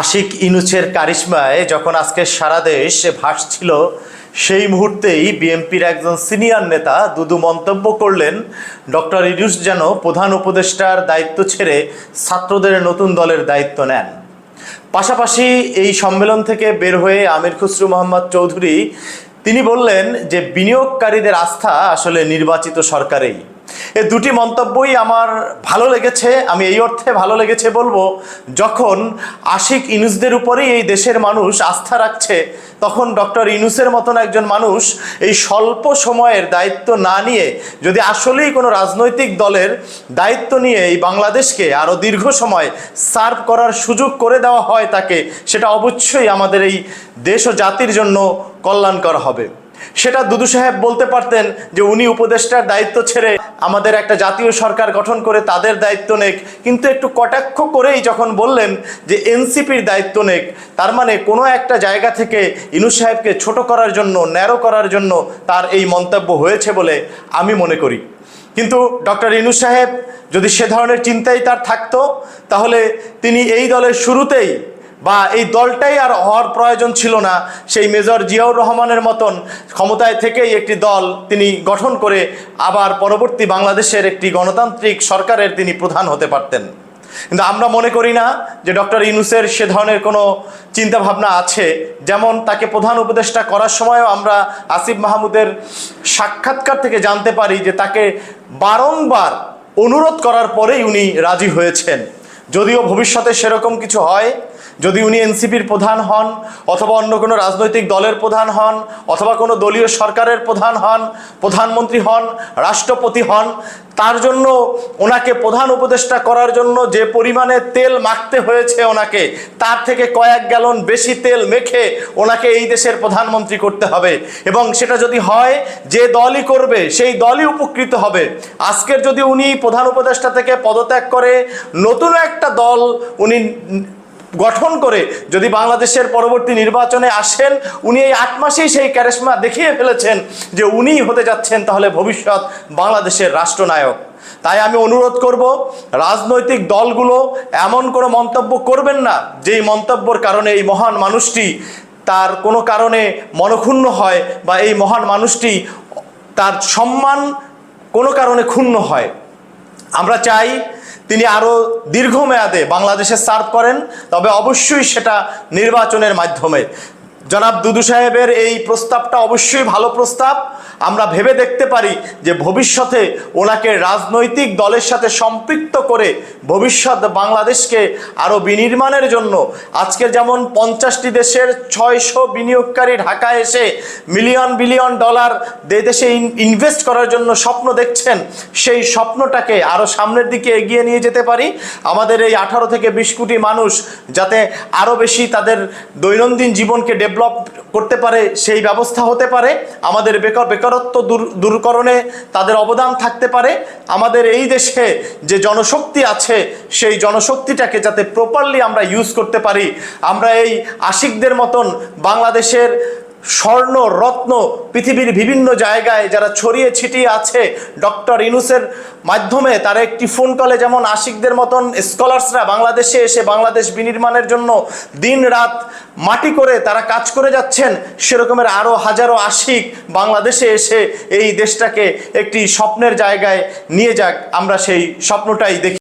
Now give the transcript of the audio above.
আশিক ইনুচের কারিশমায় যখন আজকে সারা দেশ ভাসছিল, সেই মুহূর্তেই বিএনপির একজন সিনিয়র নেতা দুদু মন্তব্য করলেন, ডক্টর ইনুস যেন প্রধান উপদেষ্টার দায়িত্ব ছেড়ে ছাত্রদের নতুন দলের দায়িত্ব নেন। পাশাপাশি এই সম্মেলন থেকে বের হয়ে আমির খুসরু মোহাম্মদ চৌধুরী, তিনি বললেন যে বিনিয়োগকারীদের আস্থা আসলে নির্বাচিত সরকারেই। এ দুটি মন্তব্যই আমার ভালো লেগেছে, আমি এই অর্থে ভালো লেগেছে বলব, যখন আশিক ইনুসদের উপরেই এই দেশের মানুষ আস্থা রাখছে, তখন ডক্টর ইনুসের মতন একজন মানুষ এই স্বল্প সময়ের দায়িত্ব না নিয়ে, যদি আসলেই কোনো রাজনৈতিক দলের দায়িত্ব নিয়ে এই বাংলাদেশকে আরও দীর্ঘ সময় সার্ভ করার সুযোগ করে দেওয়া হয় তাকে, সেটা অবশ্যই আমাদের এই দেশ ও জাতির জন্য কল্যাণকর হবে। সেটা দুদু সাহেব বলতে পারতেন যে উনি উপদেষ্টার দায়িত্ব ছেড়ে আমাদের একটা জাতীয় সরকার গঠন করে তাদের দায়িত্ব নেক। কিন্তু একটু কটাক্ষ করেই যখন বললেন যে এনসিপির দায়িত্ব নেক, তার মানে কোনো একটা জায়গা থেকে ইনু সাহেবকে ছোট করার জন্য, ন্যারো করার জন্য তার এই মন্তব্য হয়েছে বলে আমি মনে করি। কিন্তু ডক্টর ইনু সাহেব যদি সে ধরনের চিন্তাই তার থাকতো, তাহলে তিনি এই দলের শুরুতেই বা এই দলটাই আর হওয়ার প্রয়োজন ছিল না। সেই মেজর জিয়াউর রহমানের মতন ক্ষমতায় থেকেই একটি দল তিনি গঠন করে আবার পরবর্তী বাংলাদেশের একটি গণতান্ত্রিক সরকারের তিনি প্রধান হতে পারতেন। কিন্তু আমরা মনে করি না যে ডক্টর ইনুসের সে ধরনের কোনো চিন্তাভাবনা আছে। যেমন তাকে প্রধান উপদেষ্টা করার সময়ও আমরা আসিফ মাহমুদের সাক্ষাৎকার থেকে জানতে পারি যে তাকে বারংবার অনুরোধ করার পরেই উনি রাজি হয়েছেন। যদিও ভবিষ্যতে সেরকম কিছু হয় যদি উনি এনসিপির প্রধান হন, অথবা অন্য কোনো রাজনৈতিক দলের প্রধান হন, অথবা কোনো দলীয় সরকারের প্রধান হন, প্রধানমন্ত্রী হন, রাষ্ট্রপতি হন, তার জন্য ওনাকে প্রধান উপদেষ্টা করার জন্য যে পরিমাণে তেল মাখতে হয়েছে ওনাকে, তার থেকে কয়েক গ্যালন বেশি তেল মেখে ওনাকে এই দেশের প্রধানমন্ত্রী করতে হবে। এবং সেটা যদি হয়, যে দলই করবে, সেই দলই উপকৃত হবে। আজকের যদি উনি প্রধান উপদেষ্টা থেকে পদত্যাগ করে, নতুন একটা দল উনি গঠন করে যদি বাংলাদেশের পরবর্তী নির্বাচনে আসেন, উনি এই আট মাসেই সেই ক্যারেশমা দেখিয়ে ফেলেছেন যে উনিই হতে যাচ্ছেন তাহলে ভবিষ্যৎ বাংলাদেশের রাষ্ট্রনায়ক। তাই আমি অনুরোধ করব, রাজনৈতিক দলগুলো এমন কোনো মন্তব্য করবেন না, যেই মন্তব্যর কারণে এই মহান মানুষটি তার কোনো কারণে মনক্ষুণ্ণ হয় বা এই মহান মানুষটি তার সম্মান কোনো কারণে ক্ষুণ্ণ হয়। আমরা চাই তিনি আরও দীর্ঘমেয়াদে বাংলাদেশে সার্ভ করেন তবে অবশ্যই সেটা নির্বাচনের মাধ্যমে। জনাব দুদু সাহেবের এই প্রস্তাবটা অবশ্যই ভালো প্রস্তাব। আমরা ভেবে দেখতে পারি যে ভবিষ্যতে ওনাকে রাজনৈতিক দলের সাথে সম্পৃক্ত করে ভবিষ্যৎ বাংলাদেশকে আরও বিনির্মাণের জন্য আজকে যেমন পঞ্চাশটি দেশের ছয়শো বিনিয়োগকারী ঢাকায় এসে মিলিয়ন বিলিয়ন ডলার দেশে ইনভেস্ট করার জন্য স্বপ্ন দেখছেন, সেই স্বপ্নটাকে আরও সামনের দিকে এগিয়ে নিয়ে যেতে পারি। আমাদের এই আঠারো থেকে বিশ কোটি মানুষ যাতে আরও বেশি তাদের দৈনন্দিন জীবনকে ডেভেলপ করতে পারে, সেই ব্যবস্থা হতে পারে। আমাদের বেকার বেকারত্ব দূর দূরকরণে তাদের অবদান থাকতে পারে। আমাদের এই দেশে যে জনশক্তি আছে, সেই জনশক্তিটাকে যাতে প্রপারলি আমরা ইউজ করতে পারি। আমরা এই আশিকদের মতন বাংলাদেশের স্বর্ণ, রত্ন পৃথিবীর বিভিন্ন জায়গায় যারা ছড়িয়ে ছিটিয়ে আছে ডক্টর ইনুসের মাধ্যমে, তারা একটি ফোন কলে যেমন আশিকদের মতন স্কলার্সরা বাংলাদেশে এসে বাংলাদেশ বিনির্মাণের জন্য দিন রাত মাটি করে তারা কাজ করে যাচ্ছেন, সেরকমের আরও হাজারো আশিক বাংলাদেশে এসে এই দেশটাকে একটি স্বপ্নের জায়গায় নিয়ে যাক। আমরা সেই স্বপ্নটাই দেখি।